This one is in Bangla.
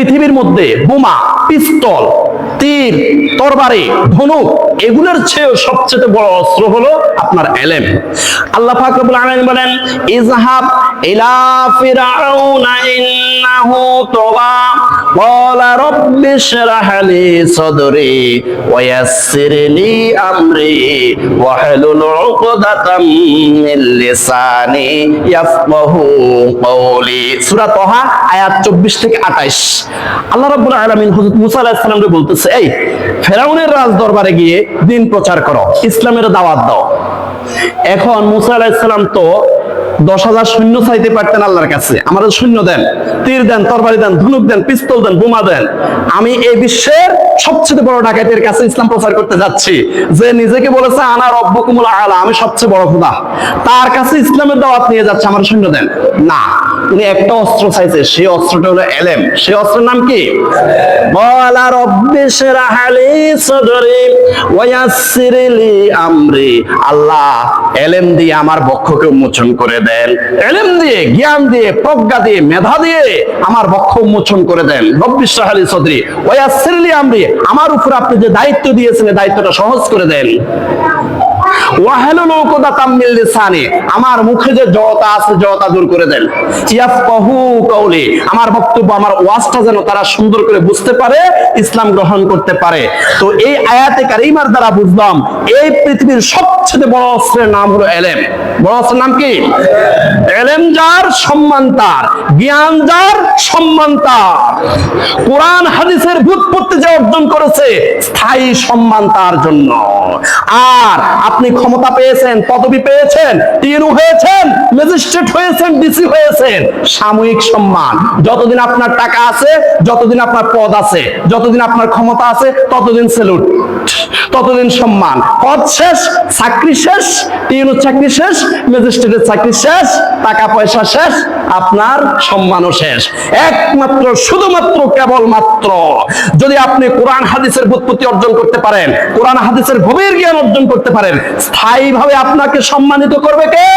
পৃথিবীর মধ্যে বোমা, পিস্তল, তীর, তরবারি, ধনুক, এগুলোর চেয়েও সবচেয়ে বড় অস্ত্র হলো আপনার এলেম। আল্লাহ পাক রব্বুল আলামিন বলেন ইজহাব ইলা ফিরাউনা ইন্নাহু তাগা قال رب اشرح لي صدري ويسر لي امري واحلل عقدة من لساني يفقهوا قولي সূরা তাহা আয়াত 24 থেকে 28 আল্লাহ রাব্বুল আলামিন হযরত মুসা আলাইহিস সালামকে বলতেছে এই ফেরাউনের রাজ দরবারে গিয়ে দিন প্রচার করো ইসলামের দাওয়াত দাও এখন মুসা আলাইহিস সালাম তো দশ হাজার শূন্য চাইতে পারতেন আল্লাহর কাছে। আমাদের শূন্য দেন, তীর দেন, তরবারি দেন, ধনুক দেন, পিস্তল দেন, বোমা দেন। আমি এই বিশ্বের সবচেয়ে বড় ডাকাতের কাছে ইসলাম প্রচার করতে যাচ্ছি। যে নিজেকে বলেছে, আনা রব্বকুমুল আলা আমি সবচেয়ে বড় খোদা। তার কাছে ইসলামের দাওয়াত নিয়ে যাচ্ছে, আমার শূন্য দেন। না। উনি একটা অস্ত্র চাইছে, সেই অস্ত্রটা হলো এলেম। সেই অস্ত্রের নাম কি? বলা রব্বি শরাহালি সদরি ওয়াসিরলি আমরি। আল্লাহ এলেম দিয়ে আমার বক্ষকে উন্মোচন করে দেন। এলেম দিয়ে, জ্ঞান দিয়ে, প্রজ্ঞা দিয়ে, মেধা দিয়ে আমার বক্ষ উন্মোচন করে দেন। রব্বি শরাহালি সদরি ওয়াসিরলি আমরি। আমার উপর আপনি যে দায়িত্ব দিয়েছেন দায়িত্বটা সহজ করে দেন। আমার মুখে যে জড়তা আছে, জড়তা দূর করে দেন। আমার বক্তব্য, আমার ওয়াজটা যেন তারা সুন্দর করে বুঝতে পারে, ইসলাম গ্রহণ করতে পারে। তো এই আয়াতে কারিমার দ্বারা বুঝলাম, এই পৃথিবীর সবচেয়ে বড় অস্ত্রের নাম হলো এলেম। অর্জন করেছে, স্থায়ী জন্য। আর ক্ষমতা পেয়েছেন, পদবি পেয়েছেন টিএনও হয়েছেন, ম্যাজিস্ট্রেট হয়েছেন, ডিসি হয়েছেন। সাময়িক সম্মান। যতদিন আপনার টাকা আছে, যতদিন আপনার পদ আছে, যতদিন আপনার ক্ষমতা আছে, ততদিন সেলুট। ততদিন সম্মান। পদ শেষ, চাকরি শেষ টিএনু চাকরি শেষ, ম্যাজিস্ট্রেটের চাকরি শেষ, টাকা পয়সা শেষ, আপনার সম্মানও শেষ। একমাত্র, শুধুমাত্র, কেবলমাত্র। যদি আপনি কোরআন, হাদিসের বুৎপত্তি অর্জন করতে পারেন, কোরআন, হাদিসের গভীর জ্ঞান অর্জন করতে পারেন, স্থায়ীভাবে আপনাকে সম্মানিত করবে কে?